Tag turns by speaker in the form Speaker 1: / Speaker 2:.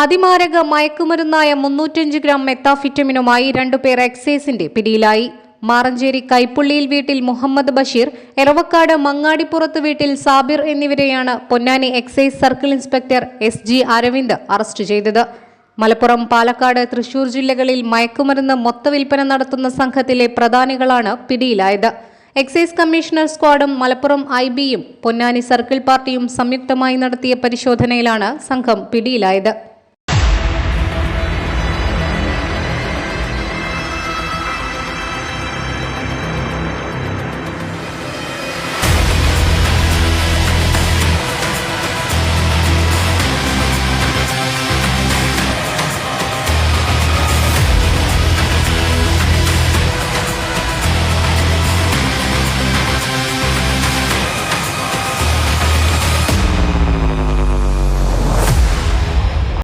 Speaker 1: അതിമാരക മയക്കുമരുന്നായ മുന്നൂറ്റഞ്ച് gram മെത്താഫിറ്റമിനുമായി രണ്ടുപേർ എക്സൈസിന്റെ പിടിയിലായി. മാറഞ്ചേരി കൈപ്പുള്ളിയിൽ വീട്ടിൽ മുഹമ്മദ് ബഷീർ എറവക്കാട് മങ്ങാടിപ്പുറത്ത് വീട്ടിൽ സാബിർ എന്നിവരെയാണ് Ponnani excise circle inspector S G Aravind arrest ചെയ്തത്. മലപ്പുറം പാലക്കാട് തൃശൂർ ജില്ലകളിൽ മയക്കുമരുന്ന് മൊത്തവിൽപ്പന നടത്തുന്ന സംഘത്തിലെ പ്രധാനികളാണ് പിടിയിലായത്. എക്സൈസ് കമ്മീഷണർ സ്ക്വാഡും മലപ്പുറം ഐ ബിയും പൊന്നാനി സർക്കിൾ പാർട്ടിയും സംയുക്തമായി നടത്തിയ പരിശോധനയിലാണ് സംഘം പിടിയിലായത്.